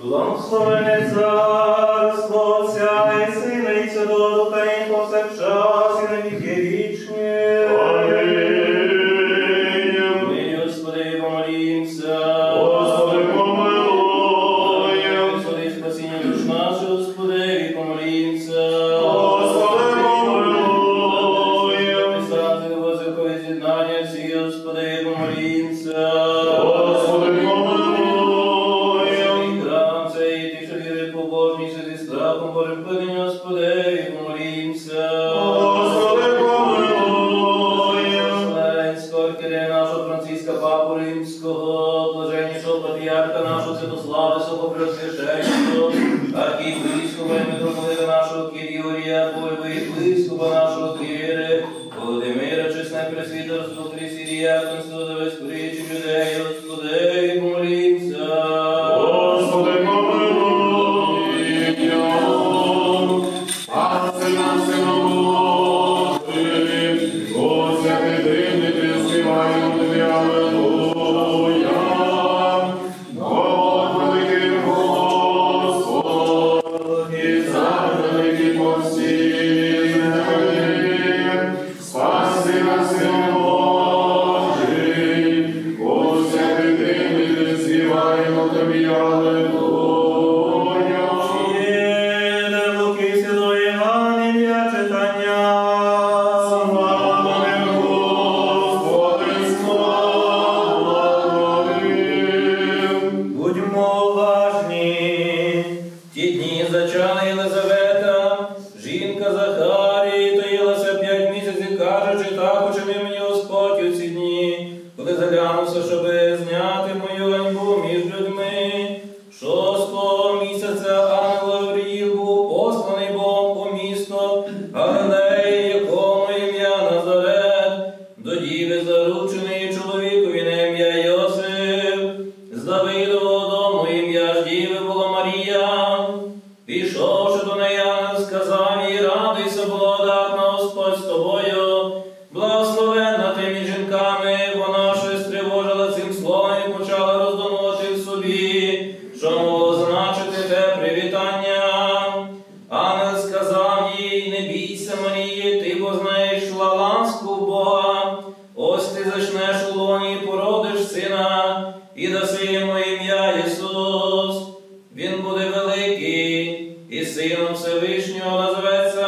Благословене царство presididos співаємо тобі, Аллилуйя. Єде Луки Святого Євангелія читання. Слава Господи, слава Будьмо уважні. Ті дні зачали Єлизавета, Hallelujah. І даси йому ім'я Ісус. Він буде великий, і сином Всевишнього назветься.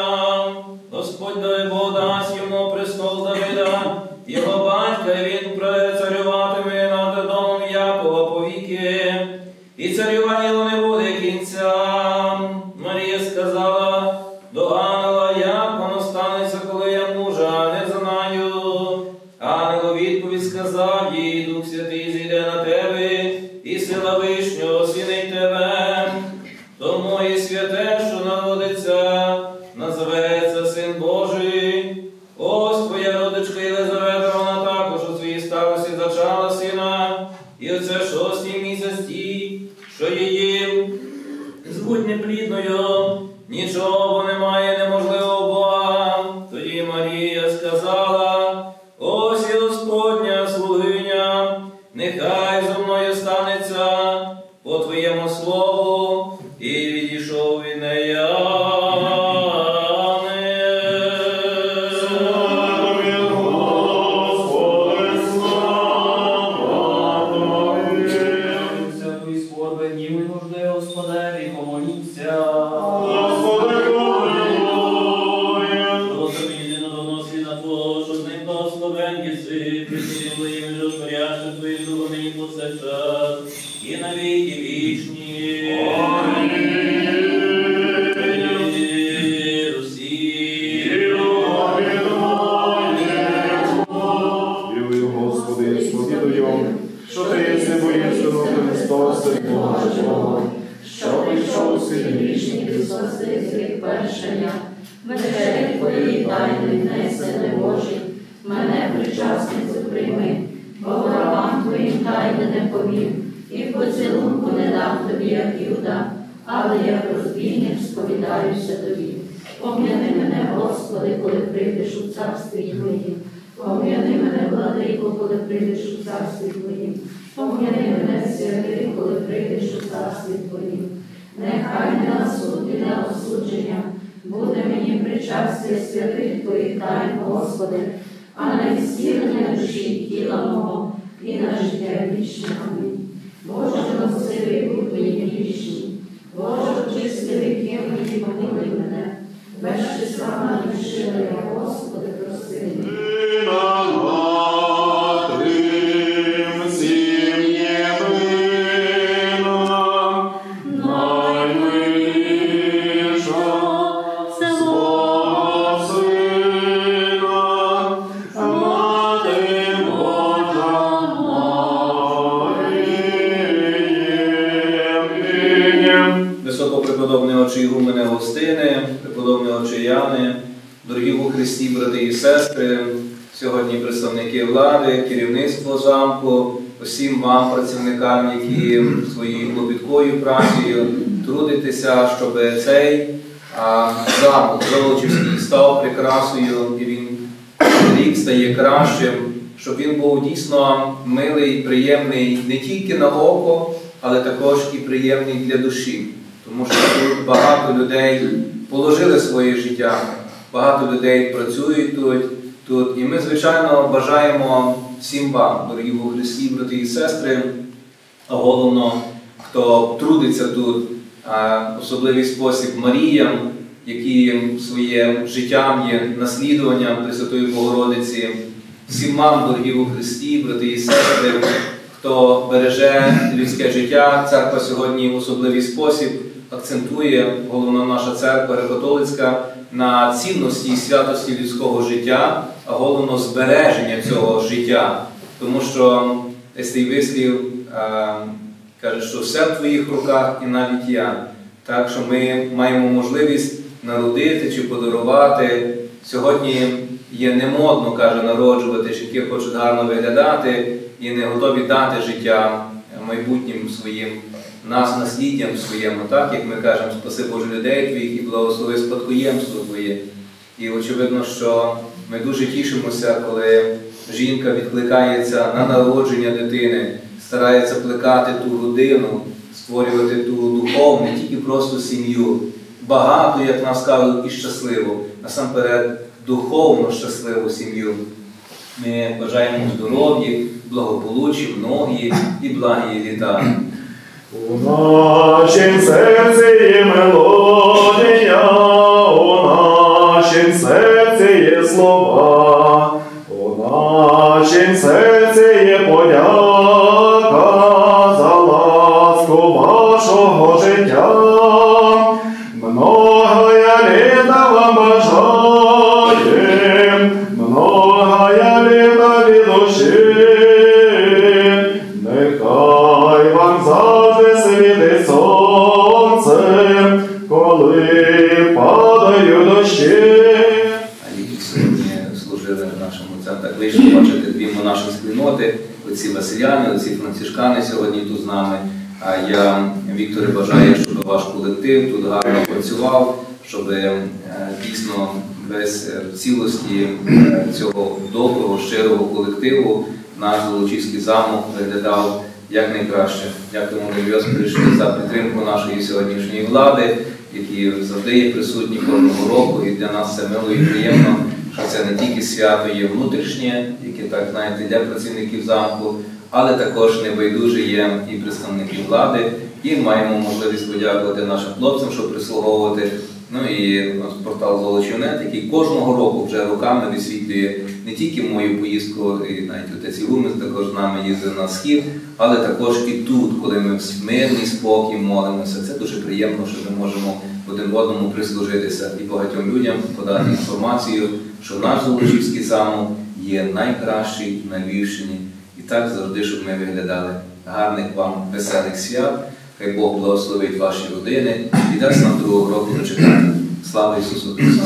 Господь дай Бог дасть йому престол Давида, його батька, і він прецарюватиме над домом Якова повіки, і царювання не буде кінця. Святе, що народиться, розпорядження Твої духовни і і на віки вічні. Вірую, Господи, сповідую, що ти єси воїстину Христос, що прийшов у світ вічний з гріх першення, вечері твої тайни несе Божий, мене причасницю прийми, бо ворогам твоїм тайни не повів, і поцілунку не дам тобі, як юда, але як розбійник сповідаюся тобі. Пом'яни мене, Господи, коли прийдеш у царстві Твоїм. Пом'яни мене, владико, коли прийдеш у царстві Твоїм. Пом'яни мене, святий, коли прийдеш у царстві Твоїм. Нехай не на суд і на осудження буде мені причастя святих Твоїх тайн, Господи а на зцілення душі тіла мого і на життя вічне. Амінь. Боже, милосивий, будь мені вічні, Боже, чисти віки мені помилуй мене, без числа на душі моя, Господи, прости. Високопреподобний отче Ігумене Гостини, преподобний отче Яни, дорогі у Христі, брати і сестри, сьогодні представники влади, керівництво замку, усім вам, працівникам, які своєю клопіткою працею трудитеся, щоб цей а, замок Золочівський став прикрасою, і він рік стає кращим, щоб він був дійсно милий, приємний не тільки на око, але також і приємний для душі. Тому що тут багато людей положили своє життя, багато людей працюють тут. тут. І ми, звичайно, бажаємо всім вам, дорогі у Христі, брати і сестри, а головно, хто трудиться тут, особливий спосіб Маріям, які своїм життям є наслідуванням Пресвятої Богородиці, всім вам, дорогі у Христі, брати і сестри, хто береже людське життя, церква сьогодні в особливий спосіб акцентує головна наша церква греко-католицька на цінності і святості людського життя, а головно збереження цього життя. Тому що цей вислів е, каже, що все в твоїх руках і навіть я. Так що ми маємо можливість народити чи подарувати. Сьогодні є немодно, каже, народжувати, чи які хочуть гарно виглядати і не готові дати життя майбутнім своїм нас насліддям своєму, так як ми кажемо, спаси Боже людей твоїх і благослови спадкоємство Твоє. І очевидно, що ми дуже тішимося, коли жінка відкликається на народження дитини, старається плекати ту родину, створювати ту духовну, не тільки просто сім'ю, багату, як нас кажуть, і щасливу, насамперед духовно щасливу сім'ю. Ми бажаємо здоров'я, благополуччя, многі і благі літа. У нашім серці є мелодія, дві наші спільноти, оці Василяни, оці францишкани сьогодні тут з нами. Я, Вікторе, бажаю, щоб ваш колектив тут гарно працював, щоб е, дійсно без е, цілості е, цього доброго, щирого колективу наш Золочівський замок виглядав якнайкраще. Дякуємо Львів'яз прийшли за підтримку нашої сьогоднішньої влади, які завжди є присутні кожного року. І для нас це мило і приємно, що це не тільки свято є внутрішнє, яке так знаєте для працівників замку, але також небайдуже є і представники влади. І маємо можливість подякувати нашим хлопцям, щоб прислуговувати. Ну і портал Золочівнет, який кожного року вже роками висвітлює не тільки мою поїздку, і навіть отець Ігумен також з нами їздив на схід, але також і тут, коли ми в мирний спокій молимося. Це дуже приємно, що ми можемо один одному прислужитися і багатьом людям подати інформацію, що наш Золочівський замок є найкращий на Львівщині. І так завжди, щоб ми виглядали. Гарних вам веселих свят. Хай Бог благословить ваші родини і дасть нам другого року дочекати. Слава Ісусу Христу!